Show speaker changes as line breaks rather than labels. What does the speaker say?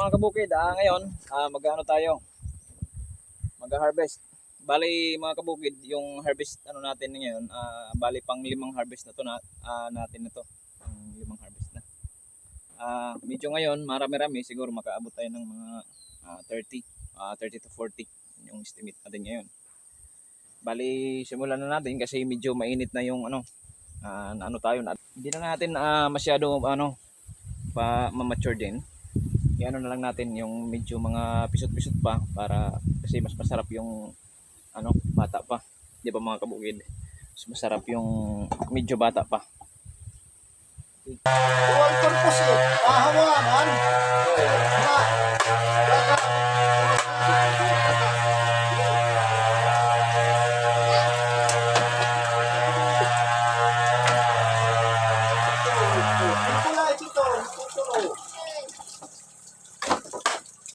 mga kabukid, ah, ngayon, ah, mag-ano tayo? Mag-harvest. Bali mga kabukid, yung harvest ano natin ngayon, ah, bali pang limang harvest na to na, ah, natin na to. Ang limang harvest na. Ah, medyo ngayon, marami-rami, siguro makaabot tayo ng mga ah, 30, ah, 30 to 40 yung estimate natin ngayon. Bali, simulan na natin kasi medyo mainit na yung ano, ah, na ano tayo na. Hindi na natin ah, masyado ano pa ma-mature din. Iano na lang natin yung medyo mga pisot-pisot pa para kasi mas masarap yung ano, bata pa. 'Di ba mga kabukid? Mas masarap yung medyo bata pa.
Eh. Pahawakan.